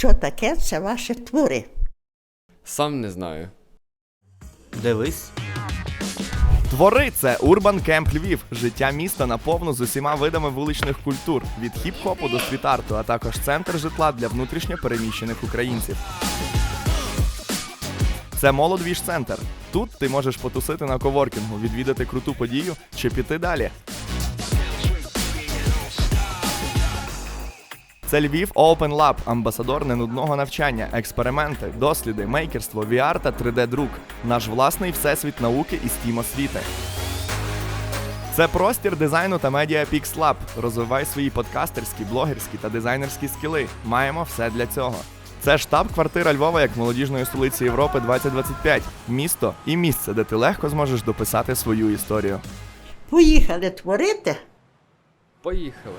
що таке це ваші твори. Сам не знаю. Дивись. Твори це Урбан Кемп Львів, життя міста наповну з усіма видами вуличних культур, від хіп-хопу до стріт-арту, а також центр житла для внутрішньо переміщених українців. Це Молодвіж центр. Тут ти можеш потусити на коворкінгу, відвідати круту подію чи піти далі. Це Львів Open Lab, амбасадор ненудного навчання, експерименти, досліди, мейкерство, VR та 3D-друк. Наш власний всесвіт науки і стім освіти. Це простір дизайну та медіа Pix Lab. Розвивай свої подкастерські, блогерські та дизайнерські скіли. Маємо все для цього. Це штаб-квартира Львова як молодіжної столиці Європи 2025. Місто і місце, де ти легко зможеш дописати свою історію. Поїхали творити. Поїхали.